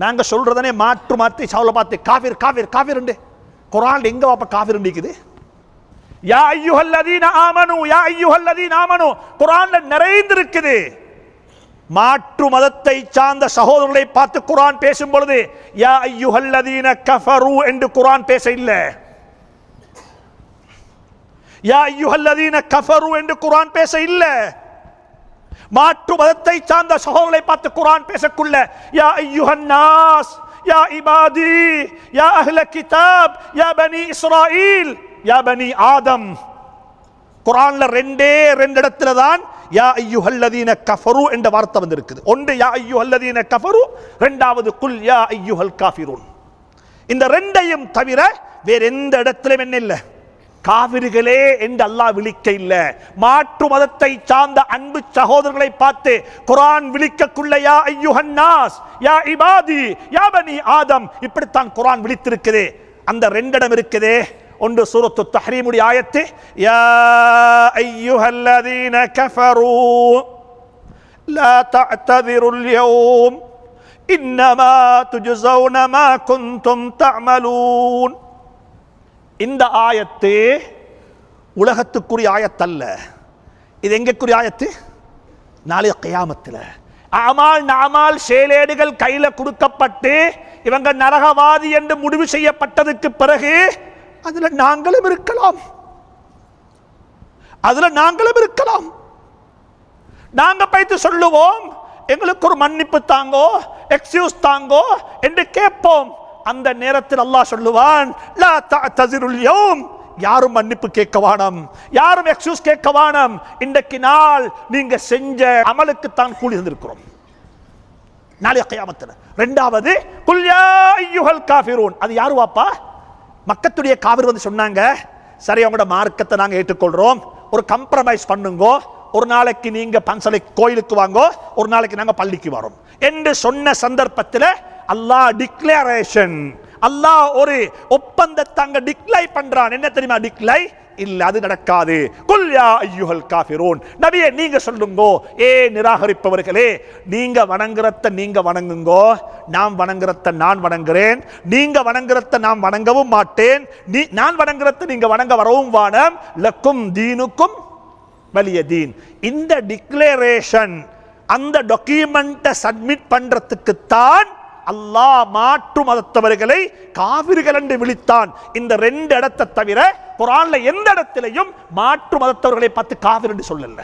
நாங்க சொல்றதனே மாற்று மாற்றி சவுல பார்த்து காஃபிர் காஃபிர் காவிர் குரான் எங்கே வாப்ப காஃபிர் நிற்குது யா ஐயுஹல்லதீன ஆமனு யா ஐயுஹல்லதீன ஆமனு. குரான்ல நிறைந்திருக்குது. மாற்று மதத்தை சார்ந்த சகோதரர்களை பார்த்து குரான் பேசும் பொழுது யா ஐயுஹல்லதீன கஃபரு என்று குரான் பேச இல்லை. யா ஐயுஹல்லதீன கஃபரு என்று குரான் பேச இல்லை. மாற்று மதத்தை சார்ந்த சகோதரர்களை பார்த்து குரான் பேசக்குள்ள யா ஐயுஹன் நாஸ் யா இபாதி யா அஹ்ல கிதாப் யா பனி இஸ்ராயில் யா பனி ஆதம். குரான்ல ரெண்டே ரெண்டு இடத்துல தான் யா ஐயுஹல்லதீன கஃபரு என்ற வார்த்தை வந்திருக்குது. ஒன்று யா ஐயுஹல்லதீன கஃபரு ரெண்டாவது குல் யா ஐயுஹல் காஃபிரூன் இந்த ரெண்டையும் தவிர வேற எந்த இடத்திலும் என்ன இல்லை. காவிரிகளே என்று அல்லாஹ் விழிக்க இல்லை. மாற்று மதத்தை சார்ந்த அன்பு சகோதரர்களை பார்த்து குரான் விழிக்கக்குள்ள யா ஐயுஹன் நாஸ் யா இபாதி யா பனி ஆதம். இப்படித்தான் குரான் விழித்திருக்குதே. அந்த ரெண்டிடம் இருக்குதே. ஒன்று சூரத்து தஹரீமுடைய ஆயத்து யா ஐயுஹல்லதீன கஃபரூ லா தஅததிருல் யௌம் இன்னமா துஜ்ஸௌன மா குந்தும் தஅமலூன். இந்த ஆயத்து உலகத்துக்குரிய ஆயத்தல்ல. இது எங்கக்குரிய ஆயத்து? நாளைய கையாமத்தில். அமால் நாமால் சேலேடுகள் கையில் கொடுக்கப்பட்டு இவங்க நரகவாதி என்று முடிவு செய்யப்பட்டதுக்கு பிறகு அதில் நாங்களும் இருக்கலாம். அதில் நாங்களும் இருக்கலாம். நாங்கள் பைத்து சொல்லுவோம் எங்களுக்கு ஒரு மன்னிப்பு தாங்கோ எக்ஸ்கியூஸ் தாங்கோ என்று கேட்போம். அந்த நேரத்தில் அல்லாஹ் சொல்லுவான் லா தஸிருல் யாரும் மன்னிப்பு கேட்க வேணாம் யாரும் எக்ஸ்கியூஸ் கேட்க வேணாம் இன்றைக்கு நாள் நீங்க செஞ்ச அமலுக்கு தான் கூலி தந்திருக்கிறோம். நாளைய கையாமத்தில். ரெண்டாவது குல்யா ஐயுஹல் காஃபிரூன். அது யாரு வாப்பா? மக்கத்துடைய காவிர் வந்து சொன்னாங்க சரி அவங்களோட மார்க்கத்தை நாங்கள் ஏற்றுக்கொள்கிறோம் ஒரு கம்ப்ரமைஸ் பண்ணுங்கோ. ஒரு நாளைக்கு நீங்கள் பன்சலை கோயிலுக்கு வாங்கோ. ஒரு நாளைக்கு நாங்கள் பள்ளிக்கு வரோம். என்று சொன்ன சந்தர்ப்பத்தில் அல்லாஹ் டிக்ளரேஷன் அல்லாஹ் ஒரு ஒப்பந்தத்தை அங்க டிக்ளை பண்றான். என்ன தெரியுமா? டிக்ளை இல்ல அது நடக்காது. குல்யா ஐயுகல் ஐயுஹல் நபியே நீங்க சொல்லுங்கோ. ஏ நிராகரிப்பவர்களே நீங்க வணங்குறத நீங்க வணங்குங்கோ. நான் வணங்குறத நான் வணங்குறேன். நீங்க வணங்குறத நான் வணங்கவும் மாட்டேன். நீ நான் வணங்குறத நீங்க வணங்க வரவும் வானம். லக்கும் தீனுக்கும் வலிய தீன். இந்த டிக்ளரேஷன் அந்த டாக்குமெண்ட்டை சப்மிட் பண்றதுக்கு தான் அல்லாஹ் மாற்று மதத்தவர்களை காவிர்கள் என்று விழித்தான். இந்த ரெண்டு இடத்தை தவிர குரான்ல எந்த இடத்திலையும் மாற்று மதத்தவர்களை பார்த்து காவிர் என்று சொல்லல.